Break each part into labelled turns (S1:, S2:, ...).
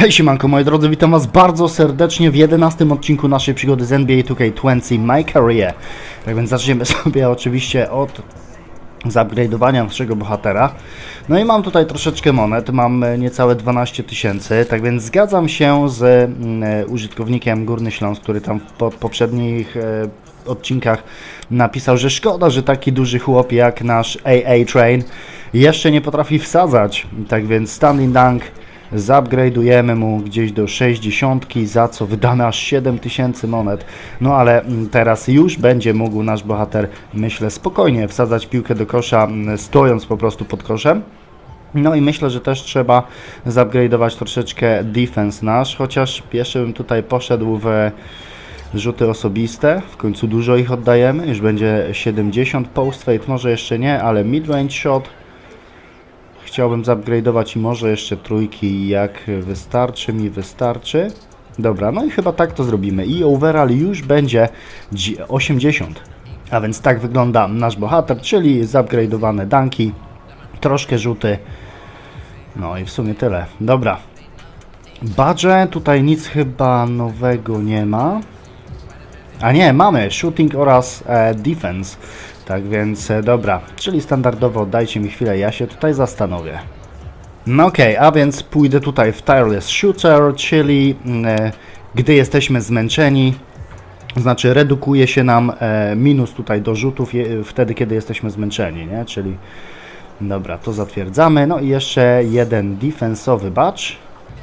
S1: Hej siemanko moi drodzy, witam was bardzo serdecznie w 11 odcinku naszej przygody z NBA 2K20 My Career. Tak więc zaczniemy sobie oczywiście od zupgrade'owania naszego bohatera. No i mam tutaj troszeczkę monet, mam niecałe 12 tysięcy, tak więc zgadzam się z mm, użytkownikiem Górny Śląsk, który tam w po, poprzednich e, odcinkach napisał, że szkoda, że taki duży chłop jak nasz AA Train jeszcze nie potrafi wsadzać. Tak więc standing dunk Zupgrade'ujemy mu gdzieś do 60, za co wydane aż 7000 monet. No ale mm, teraz już będzie mógł nasz bohater, myślę, spokojnie wsadzać piłkę do kosza, mm, stojąc po prostu pod koszem. No i myślę, że też trzeba zupgrade'ować troszeczkę defense nasz, chociaż jeszcze bym tutaj poszedł w rzuty osobiste. W końcu dużo ich oddajemy, już będzie 70 post fade, może jeszcze nie, ale mid-range shot chciałbym zupgrade'ować i może jeszcze trójki, jak wystarczy mi, wystarczy. Dobra, no i chyba tak to zrobimy. I overall już będzie dzi- 80. A więc tak wygląda nasz bohater, czyli zupgrade'owane danki, troszkę rzuty. No i w sumie tyle. Dobra. Badże, tutaj nic chyba nowego nie ma. A nie, mamy shooting oraz e, defense. Tak więc e, dobra, czyli standardowo dajcie mi chwilę, ja się tutaj zastanowię. No okej, a więc pójdę tutaj w tireless shooter, czyli mm, e, gdy jesteśmy zmęczeni, znaczy redukuje się nam e, minus tutaj do rzutów je, wtedy, kiedy jesteśmy zmęczeni, nie? Czyli dobra, to zatwierdzamy. No i jeszcze jeden defensowy badge.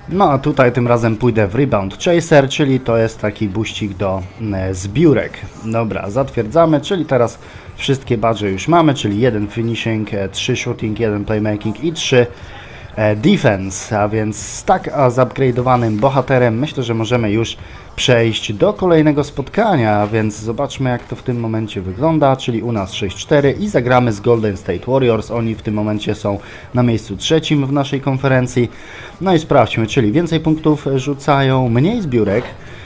S1: No a tutaj tym razem pójdę w Rebound Chaser, czyli to jest taki buścik do mm, zbiórek. Dobra, zatwierdzamy, czyli teraz wszystkie badże już mamy, czyli jeden finishing, 3 shooting, jeden playmaking i 3 defense, a więc z tak zupgrade'owanym bohaterem myślę, że możemy już przejść do kolejnego spotkania, a więc zobaczmy jak to w tym momencie wygląda, czyli u nas 6-4 i zagramy z Golden State Warriors, oni w tym momencie są na miejscu trzecim w naszej konferencji, no i sprawdźmy, czyli więcej punktów rzucają, mniej zbiórek, E,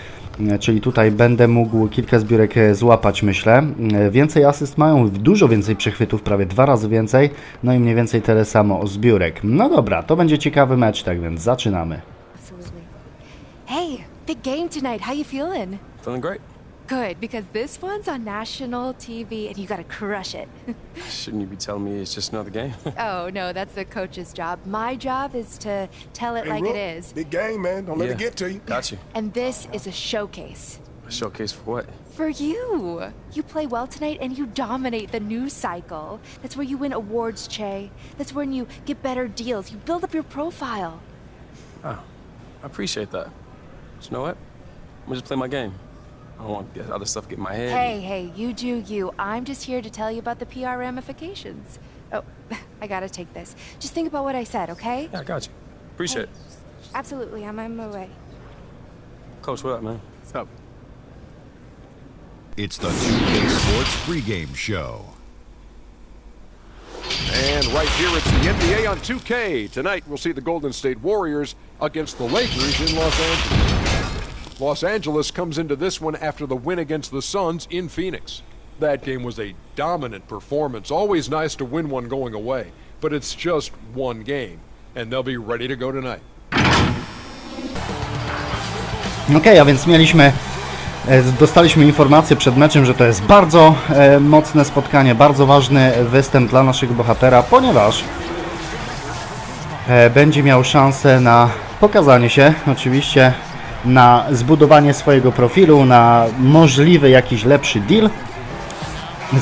S1: czyli tutaj będę mógł kilka zbiórek e, złapać, myślę. E, Więcej asyst mają, dużo więcej przechwytów, prawie dwa razy więcej, no i mniej więcej tyle samo zbiórek. No dobra, to będzie ciekawy mecz, tak więc zaczynamy.
S2: Hey, big game tonight. How you feeling?
S3: Feeling great.
S2: Good, because this one's on national TV and you gotta crush it.
S3: Shouldn't you be telling me it's just another game?
S2: oh, no, that's the coach's job. My job is to tell it
S4: Hey,
S2: like
S4: Rook,
S2: it is.
S4: Big game, man. Don't let it get to you.
S3: Got you.
S2: And this is a showcase.
S3: A showcase for what?
S2: For you! You play well tonight and you dominate the news cycle. That's where you win awards, Che. That's when you get better deals. You build up your profile.
S3: Oh, I appreciate that. But you know what? I'm gonna just play my game. I don't want the other stuff get in my head.
S2: Hey, hey, you do you. I'm just here to tell you about the PR ramifications. Oh, I gotta take this. Just think about what I said, okay?
S3: Yeah, I got you. Appreciate it.
S2: Absolutely, I'm on my way.
S3: Coach, what up, man? What's up?
S5: It's the 2K Sports pregame show.
S6: And right here, it's the NBA on 2K. Tonight, we'll see the Golden State Warriors against the Lakers in Los Angeles. Los Angeles comes into this one after the win against the Suns in Phoenix. That game was a dominant performance. Always nice to win one going away, but it's just one game, and they'll be ready to go tonight.
S1: Okej, a więc mieliśmy, e, dostaliśmy informację przed meczem, że to jest bardzo e, mocne spotkanie, bardzo ważny występ dla naszego bohatera, ponieważ e, będzie miał szansę na pokazanie się, oczywiście na zbudowanie swojego profilu, na możliwy jakiś lepszy deal.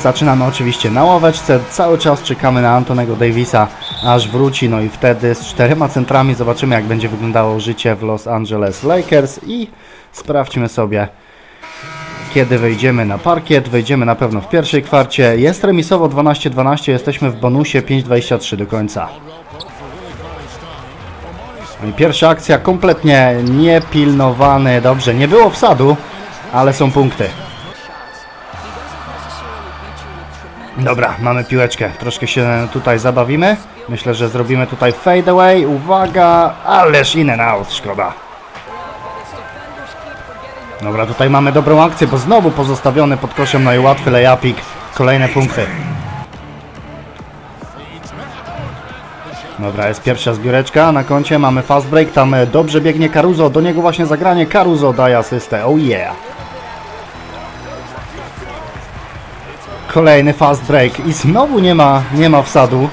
S1: Zaczynamy oczywiście na ławeczce, cały czas czekamy na Antonego Davisa, aż wróci, no i wtedy z czterema centrami zobaczymy jak będzie wyglądało życie w Los Angeles Lakers. I sprawdźmy sobie kiedy wejdziemy na parkiet, wejdziemy na pewno w pierwszej kwarcie, jest remisowo 12-12, jesteśmy w bonusie 5-23 do końca. No pierwsza akcja kompletnie niepilnowany, dobrze, nie było wsadu, ale są punkty. Dobra, mamy piłeczkę. Troszkę się tutaj zabawimy. Myślę, że zrobimy tutaj fade away. Uwaga, ależ in and out, szkoda. Dobra, tutaj mamy dobrą akcję, bo znowu pozostawiony pod koszem, no i łatwy layupik. Kolejne punkty. Dobra, jest pierwsza zbióreczka na koncie, mamy fast break, tam e, dobrze biegnie Caruso, do niego właśnie zagranie, Caruso daje asystę, oh yeah. Kolejny fast break i znowu nie ma, nie ma wsadu.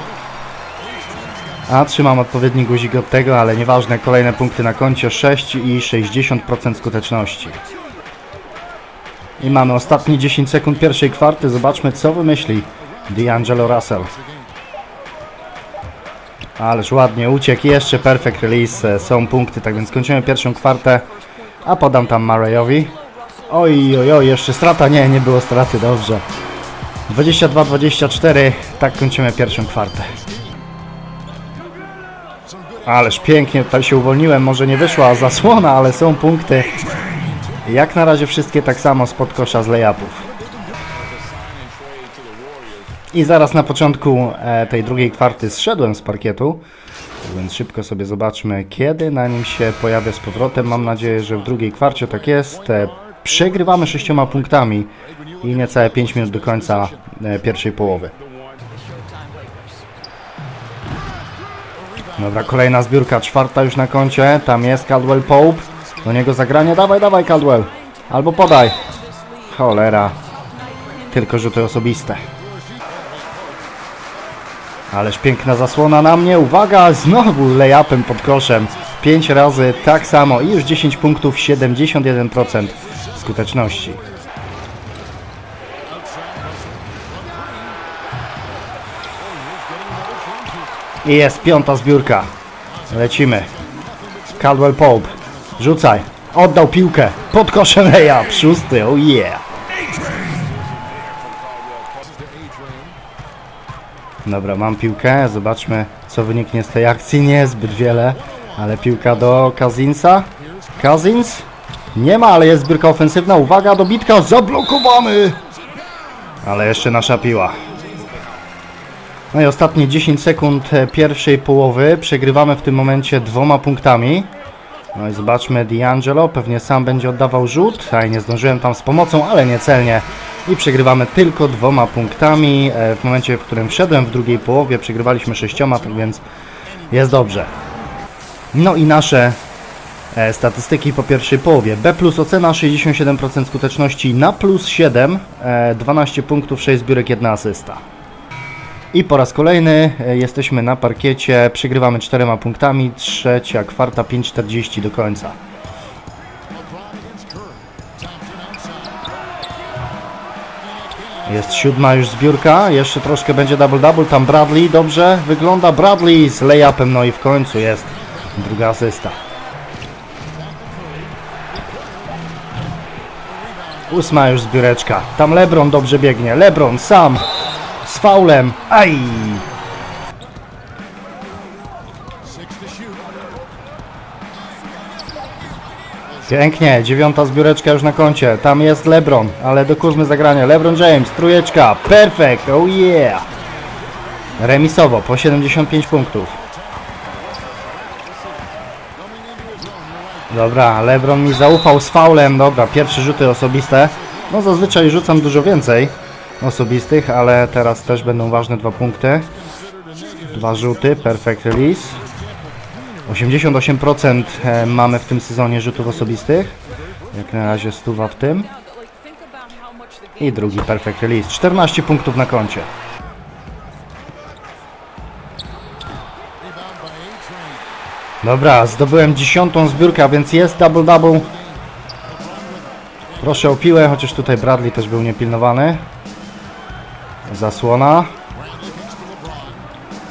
S1: A trzymam odpowiedni guzik od tego, ale nieważne, kolejne punkty na koncie 6 i 60% skuteczności. I mamy ostatnie 10 sekund pierwszej kwarty, zobaczmy co wymyśli D'Angelo Russell. Ależ ładnie uciekł, jeszcze perfect release, e, są punkty, tak więc kończymy pierwszą kwartę, a podam tam Murrayowi. Oj, oj, oj, jeszcze strata, nie, nie było straty, dobrze. 22-24, tak kończymy pierwszą kwartę. Ależ pięknie tutaj się uwolniłem, może nie wyszła zasłona, ale są punkty. Jak na razie wszystkie tak samo spod kosza z layupów. I zaraz na początku e, tej drugiej kwarty zszedłem z parkietu, więc szybko sobie zobaczmy kiedy na nim się pojawia z powrotem. Mam nadzieję, że w drugiej kwarcie tak jest. E, przegrywamy sześcioma punktami i niecałe 5 minut do końca e, pierwszej połowy. Dobra, kolejna zbiórka, czwarta już na koncie. Tam jest Caldwell Pope. Do niego zagranie. Dawaj, dawaj Caldwell. Albo podaj. Cholera. Tylko rzuty osobiste. Ależ piękna zasłona na mnie. Uwaga, znowu layupem pod koszem. 5 razy tak samo i już 10 punktów, 71% skuteczności. I jest piąta zbiórka. Lecimy. Caldwell Pope. Rzucaj. Oddał piłkę. Pod koszem layup. Szósty. Oh yeah. Dobra, mam piłkę. Zobaczmy, co wyniknie z tej akcji. Nie zbyt wiele, ale piłka do Kazinsa. Kazins? Nie ma, ale jest zbiórka ofensywna. Uwaga, dobitka. Zablokowany! Ale jeszcze nasza piła. No i ostatnie 10 sekund pierwszej połowy. Przegrywamy w tym momencie dwoma punktami. No i zobaczmy D'Angelo. Pewnie sam będzie oddawał rzut. A nie zdążyłem tam z pomocą, ale niecelnie. I przegrywamy tylko dwoma punktami. E, W momencie, w którym wszedłem w drugiej połowie, przegrywaliśmy sześcioma, tak więc jest dobrze. No i nasze e, statystyki po pierwszej połowie. B plus ocena 67% skuteczności na plus 7, e, 12 punktów, 6 zbiórek, 1 asysta. I po raz kolejny e, jesteśmy na parkiecie, przegrywamy czterema punktami, trzecia kwarta, 5.40 do końca. Jest siódma już zbiórka, jeszcze troszkę będzie double-double, tam Bradley, dobrze wygląda Bradley z layupem, no i w końcu jest druga asysta. Ósma już zbióreczka, tam Lebron dobrze biegnie, Lebron sam z faulem, aj! Pięknie, dziewiąta zbióreczka już na koncie. Tam jest LeBron, ale do Kuzmy zagranie. LeBron James, trójeczka, perfekt, oh yeah! Remisowo, po 75 punktów. Dobra, LeBron mi zaufał z faulem. Dobra, pierwsze rzuty osobiste. No zazwyczaj rzucam dużo więcej osobistych, ale teraz też będą ważne dwa punkty. Dwa rzuty, perfect release. 88% e, mamy w tym sezonie rzutów osobistych. Jak na razie stuwa w tym. I drugi perfect release. 14 punktów na koncie. Dobra, zdobyłem dziesiątą zbiórkę, a więc jest double-double. Proszę o piłę, chociaż tutaj Bradley też był niepilnowany. Zasłona.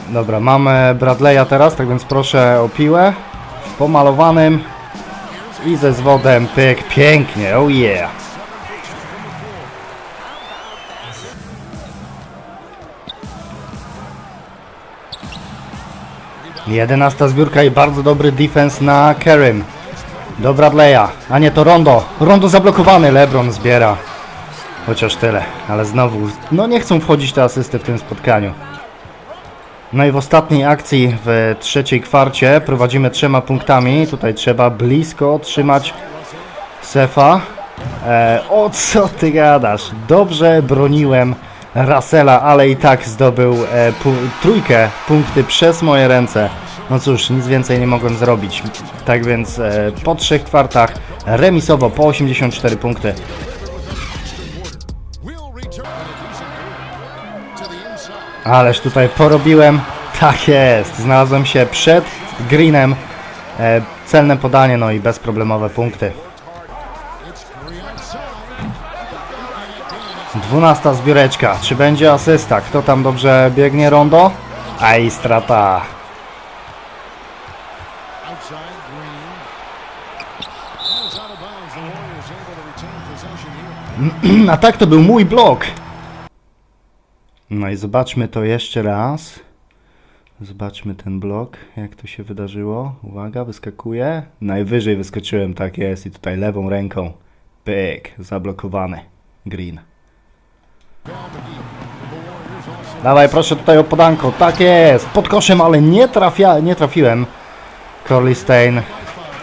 S1: Dobra, mamy Bradley'a teraz, tak więc proszę o piłę. W pomalowanym. I ze zwodem, pyk, pięknie, oh yeah. Jedenasta zbiórka i bardzo dobry defense na Kerim. Do Bradley'a, a nie to Rondo. Rondo zablokowany, LeBron zbiera. Chociaż tyle, ale znowu, no nie chcą wchodzić te asysty w tym spotkaniu. No i w ostatniej akcji w trzeciej kwarcie prowadzimy trzema punktami. Tutaj trzeba blisko trzymać Sefa. E, o co ty gadasz? Dobrze broniłem Russella, ale i tak zdobył e, pu- trójkę punkty przez moje ręce. No cóż, nic więcej nie mogłem zrobić. Tak więc e, po trzech kwartach remisowo po 84 punkty. Ależ tutaj porobiłem. Tak jest. Znalazłem się przed greenem. E, celne podanie, no i bezproblemowe punkty. 12 zbióreczka. Czy będzie asysta? Kto tam dobrze biegnie rondo? A i strata. A tak to był mój blok. No i zobaczmy to jeszcze raz. Zobaczmy ten blok, jak to się wydarzyło. Uwaga, wyskakuje. Najwyżej wyskoczyłem, tak jest. I tutaj lewą ręką. Pyk, zablokowany. Green. Dawaj, proszę tutaj o podanko. Tak jest, pod koszem, ale nie, trafia, nie trafiłem. Corley Stein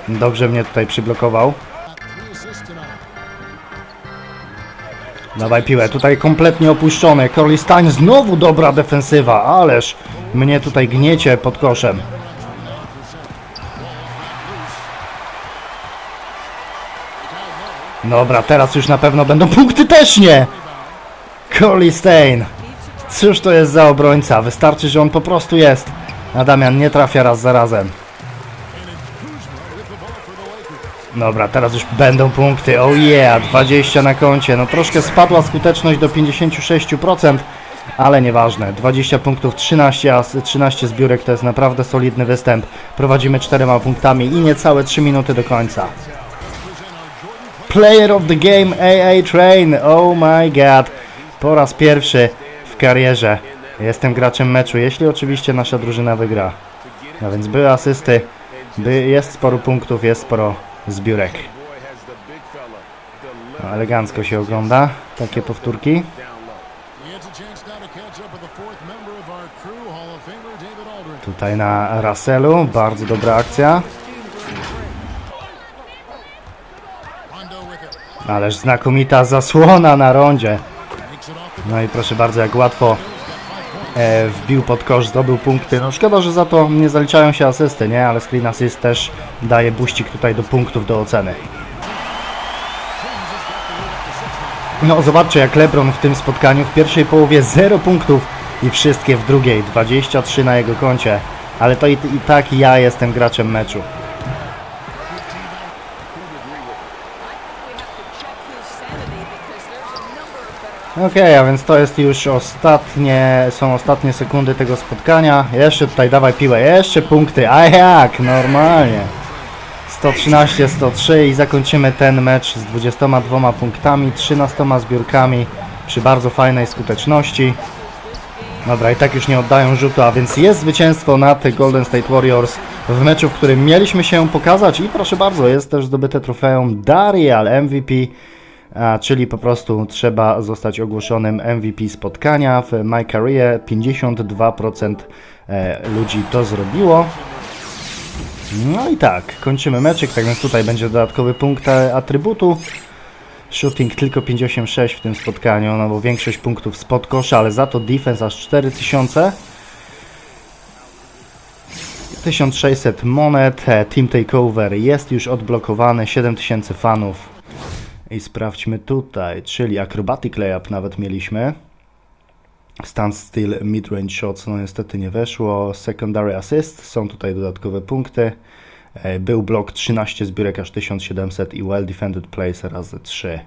S1: dobrze mnie tutaj przyblokował. Dawaj piłę, tutaj kompletnie opuszczone. Corley Stein znowu dobra defensywa, ależ mnie tutaj gniecie pod koszem. Dobra, teraz już na pewno będą punkty też nie! Corley Stein. Cóż to jest za obrońca? Wystarczy, że on po prostu jest. A Damian nie trafia raz za razem. Dobra, teraz już będą punkty. Oh yeah, 20 na koncie. No troszkę spadła skuteczność do 56%, ale nieważne. 20 punktów, 13, as- 13 zbiórek to jest naprawdę solidny występ. Prowadzimy 4 punktami i niecałe 3 minuty do końca. Player of the game AA Train. Oh my god. Po raz pierwszy w karierze jestem graczem meczu, jeśli oczywiście nasza drużyna wygra. No więc były asysty, by, jest sporo punktów, jest sporo zbiórek. Elegancko się ogląda takie powtórki. Tutaj na Russellu, bardzo dobra akcja. Ależ znakomita zasłona na rondzie. No i proszę bardzo, jak łatwo wbił pod kosz, zdobył punkty. No szkoda, że za to nie zaliczają się asysty, nie? Ale screen assist też daje buścik tutaj do punktów, do oceny. No zobaczcie, jak LeBron w tym spotkaniu w pierwszej połowie 0 punktów i wszystkie w drugiej, 23 na jego koncie. Ale to i, i tak ja jestem graczem meczu. Okej, a więc to jest już ostatnie, są ostatnie sekundy tego spotkania. Jeszcze tutaj dawaj piłę, jeszcze punkty, a jak, normalnie. 113-103 i zakończymy ten mecz z 22 punktami, 13 zbiórkami przy bardzo fajnej skuteczności. Dobra, i tak już nie oddają rzutu, a więc jest zwycięstwo nad Golden State Warriors w meczu, w którym mieliśmy się pokazać i proszę bardzo, jest też zdobyte trofeum Darial MVP, czyli po prostu trzeba zostać ogłoszonym MVP spotkania w My Career. 52% e, ludzi to zrobiło. No i tak, kończymy meczyk, tak więc tutaj będzie dodatkowy punkt atrybutu. Shooting tylko 56 w tym spotkaniu, no bo większość punktów spod kosza, ale za to defense aż 4000. 1600 monet, e, Team Takeover jest już odblokowany, 7000 fanów. I sprawdźmy tutaj, czyli Acrobatic Layup nawet mieliśmy. Standstill Midrange Shots, no niestety nie weszło. Secondary Assist, są tutaj dodatkowe punkty. E, Był blok 13 zbiórek aż 1700 i Well Defended Plays razy 3.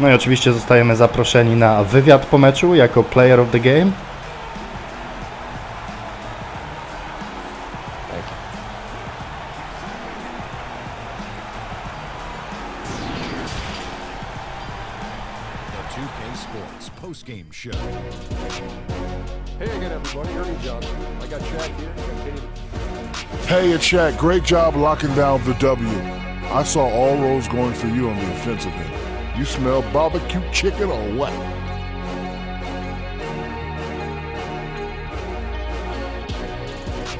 S1: No i oczywiście zostajemy zaproszeni na wywiad po meczu jako Player of the Game.
S6: Shaq.
S4: Great job locking down the W. I saw all roads going for you on the offensive end. You smell barbecue chicken or what?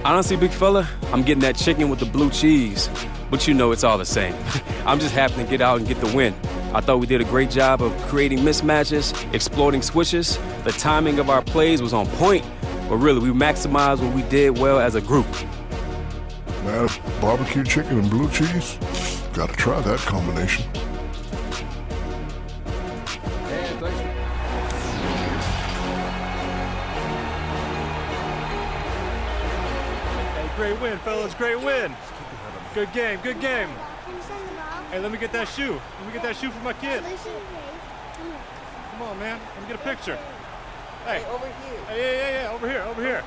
S3: Honestly, big fella, I'm getting that chicken with the blue cheese. but you know it's all the same. I'm just happy to get out and get the win. I thought we did a great job of creating mismatches, exploiting switches. The timing of our plays was on point, but really, we maximized what we did well as a group.
S4: Man, barbecue chicken and blue cheese? Gotta try that combination.
S6: And thanks
S7: Hey, great win, fellas. Great win. Good game. Good game. Hey, let me get that shoe. Let me get that shoe for my kid. Come on, man. Let me get a picture. Hey, over here. Hey, yeah, yeah, yeah. Over here. Over here.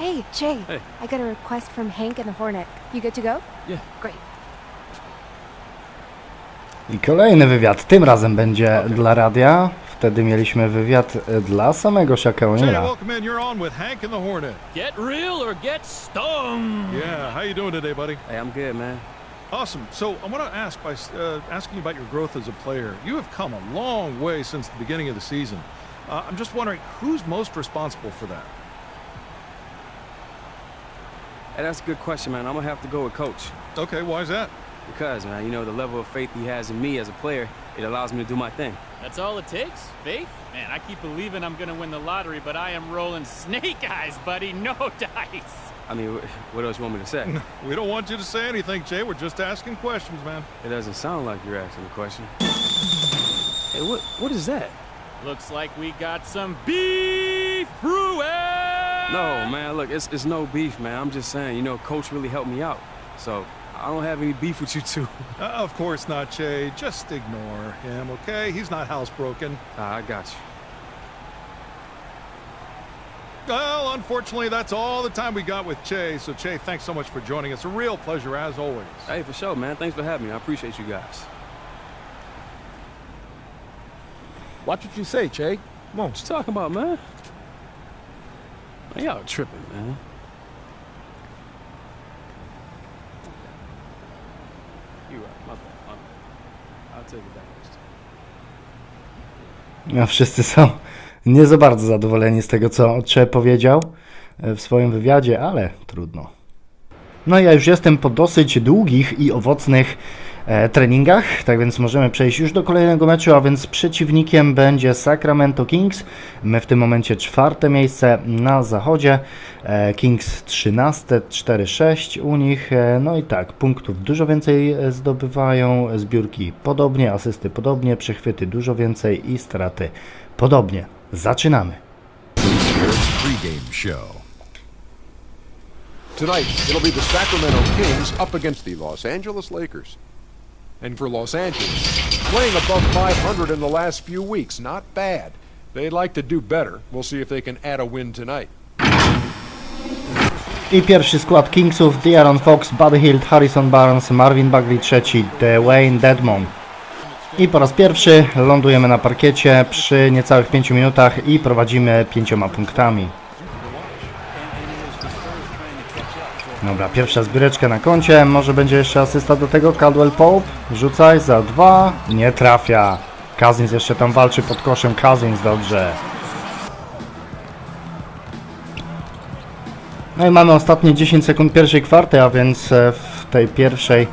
S2: Hey, Jay.
S3: Hey.
S2: I got a request from Hank and the Hornet. You good to go?
S3: Yeah.
S2: Great.
S1: I kolejny wywiad, tym razem będzie dla radia. Wtedy mieliśmy wywiad e, dla samego Shaka
S5: Jay,
S1: O'Neala.
S5: welcome in. You're on with Hank and the Hornet.
S7: Get real or get stung.
S5: Yeah, how you doing today, buddy?
S3: Hey, I'm good, man.
S5: Awesome. So I want to ask by uh, asking you about your growth as a player. You have come a long way since the beginning of the season. Uh, I'm just wondering who's most responsible for that.
S3: Hey, that's a good question, man. I'm gonna have to go with Coach.
S5: Okay, why is that?
S3: Because, man, you know, the level of faith he has in me as a player, it allows me to do my thing.
S8: That's all it takes? Faith? Man, I keep believing I'm gonna win the lottery, but I am rolling snake eyes, buddy. No dice.
S3: I mean, what else you want me to say?
S5: We don't want you to say anything, Jay. We're just asking questions, man.
S3: It doesn't sound like you're asking a question. Hey, what what is that?
S8: Looks like we got some beef brewing.
S3: No, man, look, it's, it's no beef, man. I'm just saying, you know, Coach really helped me out. So I don't have any beef with you two.
S5: Uh, of course not, Jay. Just ignore him, okay? He's not housebroken.
S3: Ah, I got you.
S5: Well, unfortunately, that's all the time we got with Che. So, Che, thanks so much for joining us. A real pleasure, as always.
S3: Hey, for sure, man. Thanks for having me. I appreciate you guys.
S6: Watch what you say, Che. Come on.
S3: What you talking about, man? Y'all tripping, man. You right, my bad. my bad. I'll take it back next time.
S1: No, wszyscy są nie za bardzo zadowoleni z tego, co Cze powiedział e, w swoim wywiadzie, ale trudno. No ja już jestem po dosyć długich i owocnych treningach, tak więc możemy przejść już do kolejnego meczu, a więc przeciwnikiem będzie Sacramento Kings. My w tym momencie czwarte miejsce na zachodzie, e, Kings 13, 4-6 u nich, e, no i tak, punktów dużo więcej e, zdobywają, zbiórki podobnie, asysty podobnie, przechwyty dużo więcej i straty podobnie. Zaczynamy.
S6: Tonight, it'll be the Sacramento Kings up against the Los Angeles Lakers. And for Los Angeles, playing above 500 in the last few weeks, not bad. They'd like to do better. We'll see if they can add a win tonight.
S1: I pierwszy skład Kingsów, De'Aaron Fox, Buddy Hield, Harrison Barnes, Marvin Bagley trzeci, Dwayne Dedmon. I po raz pierwszy lądujemy na parkiecie przy niecałych 5 minutach i prowadzimy pięcioma punktami. Dobra, pierwsza zbióreczka na koncie, może będzie jeszcze asysta do tego, Caldwell Pope, rzucaj za dwa, nie trafia. Cousins jeszcze tam walczy pod koszem, Cousins dobrze. No i mamy ostatnie 10 sekund pierwszej kwarty, a więc e, w tej pierwszej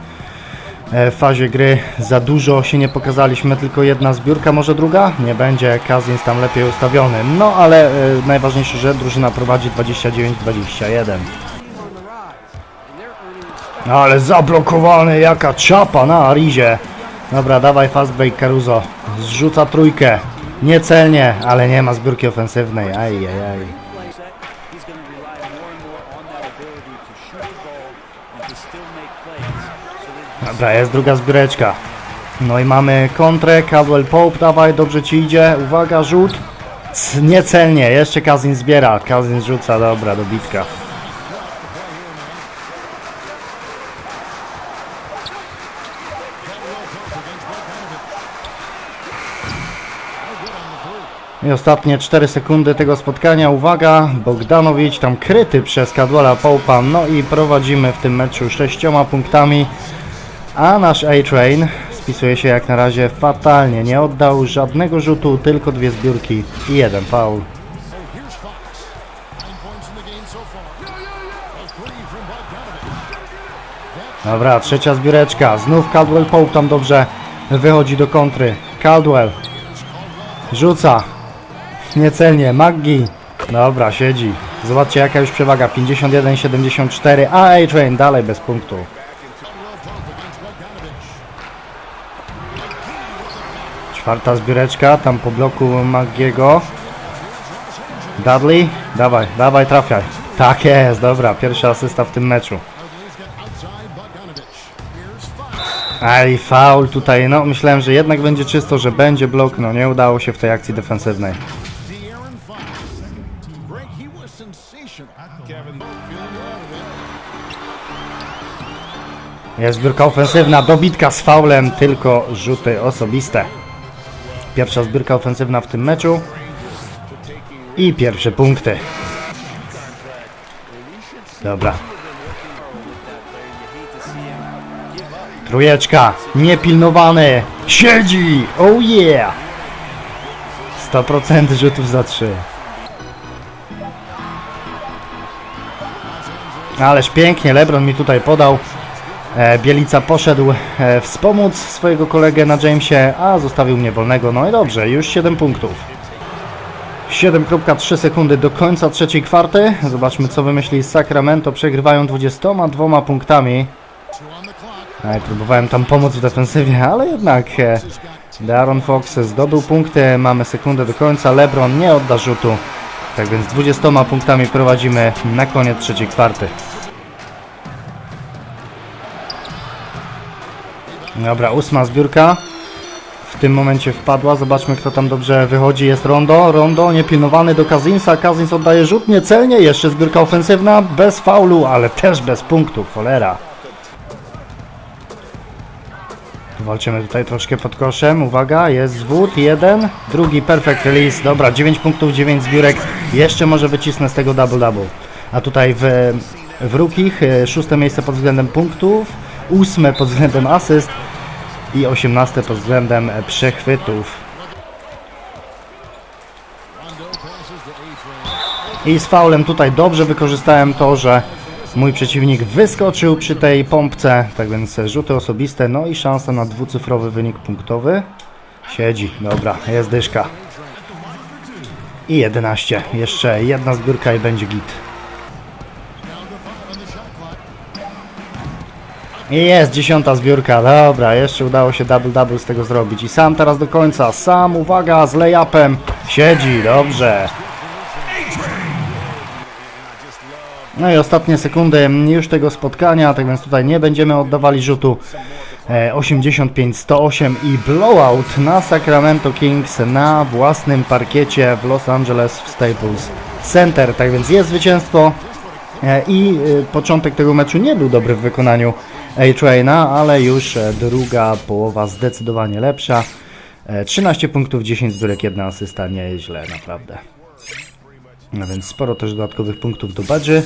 S1: e, fazie gry za dużo się nie pokazaliśmy, tylko jedna zbiórka, może druga? Nie będzie, Kazins tam lepiej ustawiony. No ale e, najważniejsze, że drużyna prowadzi 29-21. No ale zablokowany, jaka czapa na Arizie. Dobra, dawaj fast break Caruso. Zrzuca trójkę. Niecelnie, ale nie ma zbiórki ofensywnej. Aj, aj, aj. Dobra, jest druga zbióreczka. No i mamy kontrę, Caldwell Pope, dawaj, dobrze ci idzie, uwaga, rzut. Niecelnie, jeszcze Kazin zbiera, Kazin rzuca, dobra, dobitka. I ostatnie 4 sekundy tego spotkania. Uwaga, Bogdanowicz tam kryty przez Kadłala Połpa. No i prowadzimy w tym meczu 6 punktami. A nasz A-Train spisuje się jak na razie fatalnie. Nie oddał żadnego rzutu, tylko dwie zbiórki i jeden faul. Dobra, trzecia zbióreczka. Znów Caldwell Pope tam dobrze wychodzi do kontry. Caldwell rzuca. Niecelnie. Maggi. Dobra, siedzi. Zobaczcie jaka już przewaga. 51-74. A A-Train dalej bez punktu. Czwarta zbióreczka. Tam po bloku Maggiego. Dudley. Dawaj, dawaj, trafiaj. Tak jest, dobra. Pierwsza asysta w tym meczu. Aj, faul tutaj, no myślałem, że jednak będzie czysto, że będzie blok, no nie udało się w tej akcji defensywnej. Jest zbiórka ofensywna, dobitka z faulem, tylko rzuty osobiste. Pierwsza zbiórka ofensywna w tym meczu. I pierwsze punkty. Dobra. Trójeczka, niepilnowany, siedzi, oh yeah! 100% rzutów za 3. Ależ pięknie, Lebron mi tutaj podał. E, Bielica poszedł e, wspomóc swojego kolegę na Jamesie, a zostawił mnie wolnego. No i dobrze, już 7 punktów. 7.3 sekundy do końca trzeciej kwarty. Zobaczmy co wymyśli Sacramento. Przegrywają 22 punktami. E, próbowałem tam pomóc w defensywie, ale jednak e, De'Aaron Fox zdobył punkty. Mamy sekundę do końca. LeBron nie odda rzutu. Tak więc 20 punktami prowadzimy na koniec trzeciej kwarty. Dobra, ósma zbiórka. W tym momencie wpadła. Zobaczmy, kto tam dobrze wychodzi. Jest Rondo. Rondo niepilnowany do Kazinsa. Kazins oddaje rzut niecelnie. Jeszcze zbiórka ofensywna. Bez faulu, ale też bez punktów. Cholera. Walczymy tutaj troszkę pod koszem. Uwaga, jest zwód. Jeden. Drugi perfect release. Dobra, 9 punktów, 9 zbiórek. Jeszcze może wycisnę z tego double-double. A tutaj w, w rukich e, szóste miejsce pod względem punktów. Ósme pod względem asyst. I osiemnaste pod względem e, przechwytów. I z faulem tutaj dobrze wykorzystałem to, że mój przeciwnik wyskoczył przy tej pompce, tak więc rzuty osobiste, no i szansa na dwucyfrowy wynik punktowy. Siedzi, dobra, jest dyszka. I 11, jeszcze jedna zbiórka i będzie git. Jest dziesiąta zbiórka, dobra, jeszcze udało się double-double z tego zrobić. I sam teraz do końca, sam, uwaga, z layupem, siedzi, dobrze. No i ostatnie sekundy już tego spotkania, tak więc tutaj nie będziemy oddawali rzutu. E, 85-108 i blowout na Sacramento Kings na własnym parkiecie w Los Angeles w Staples Center. Tak więc jest zwycięstwo e, i e, początek tego meczu nie był dobry w wykonaniu A-Traina, ale już e, druga połowa zdecydowanie lepsza. E, 13 punktów, 10 zbiórek, 1 asysta, nie źle naprawdę. No więc sporo też dodatkowych punktów do badży.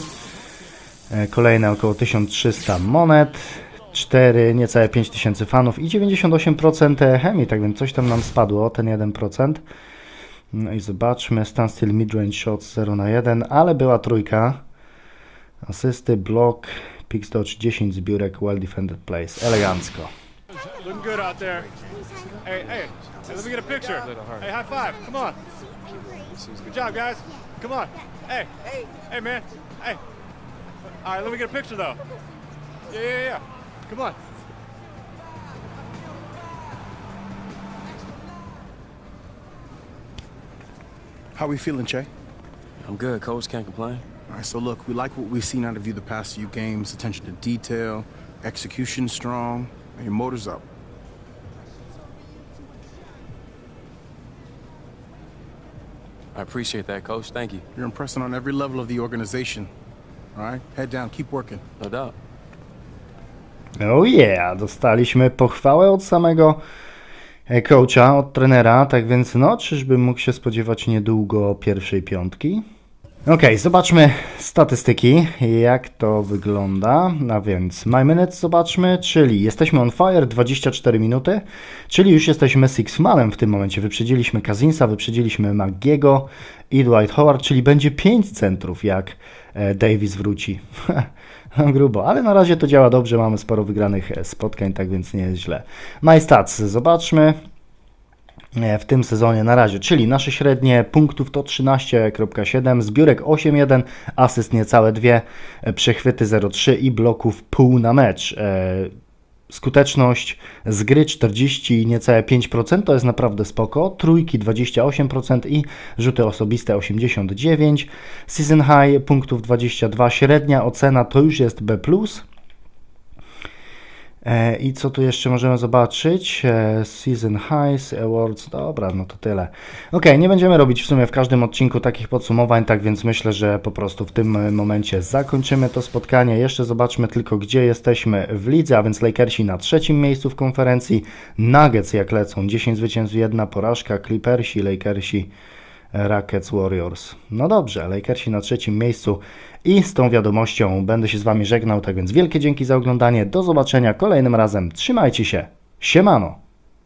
S1: E, Kolejne około 1300 monet. 4, niecałe 5000 fanów i 98% chemii, tak więc coś tam nam spadło, ten 1%. No i zobaczmy, standstill midrange shots 0 na 1, ale była trójka. Asysty, blok, picks dodge 10 zbiórek, well defended Place. elegancko.
S7: Looking good out there. Hey, hey, hey, let me get a picture. Hey, high five. Come on. Good job, guys. Come on. Hey, hey, hey, man. Hey. All right, let me get a picture though. Yeah, yeah, yeah. Come on.
S9: How we feeling, Che?
S3: I'm good, coach. Can't complain.
S9: All right, so look, we like what we've seen out of you the past few games. Attention to detail, execution strong, and your motor's up.
S3: I appreciate that, coach. Thank you.
S9: You're impressing on every level of the organization. All right, head down, keep working.
S3: No doubt.
S1: Oh yeah, dostaliśmy pochwałę od samego e, coacha, od trenera, tak więc no, czyżbym mógł się spodziewać niedługo pierwszej piątki? Okej, zobaczmy statystyki, jak to wygląda. A więc My Minutes zobaczmy, czyli jesteśmy on fire 24 minuty, czyli już jesteśmy six manem w tym momencie. Wyprzedziliśmy Kazinsa, wyprzedziliśmy Maggiego i Dwight Howard, czyli będzie 5 centrów, jak e, Davis wróci. No, grubo, ale na razie to działa dobrze, mamy sporo wygranych e, spotkań, tak więc nie jest źle. My stats, zobaczmy w tym sezonie na razie, czyli nasze średnie punktów to 13,7, zbiórek 8,1, asyst niecałe 2, e, przechwyty 0,3 i bloków pół na mecz. E, Skuteczność z gry 40 i niecałe 5% to jest naprawdę spoko. Trójki 28% i rzuty osobiste 89. Season high punktów 22. Średnia ocena to już jest B. E, I co tu jeszcze możemy zobaczyć? E, Season Highs, Awards, dobra, no to tyle. Ok, nie będziemy robić w sumie w każdym odcinku takich podsumowań, tak więc myślę, że po prostu w tym momencie zakończymy to spotkanie. Jeszcze zobaczmy tylko, gdzie jesteśmy w lidze, a więc Lakersi na trzecim miejscu w konferencji, Nuggets jak lecą, 10 zwycięstw, jedna porażka, Clippersi, Lakersi, Rockets, Warriors. No dobrze, Lakersi na trzecim miejscu i z tą wiadomością będę się z Wami żegnał, tak więc wielkie dzięki za oglądanie, do zobaczenia kolejnym razem, trzymajcie się, siemano!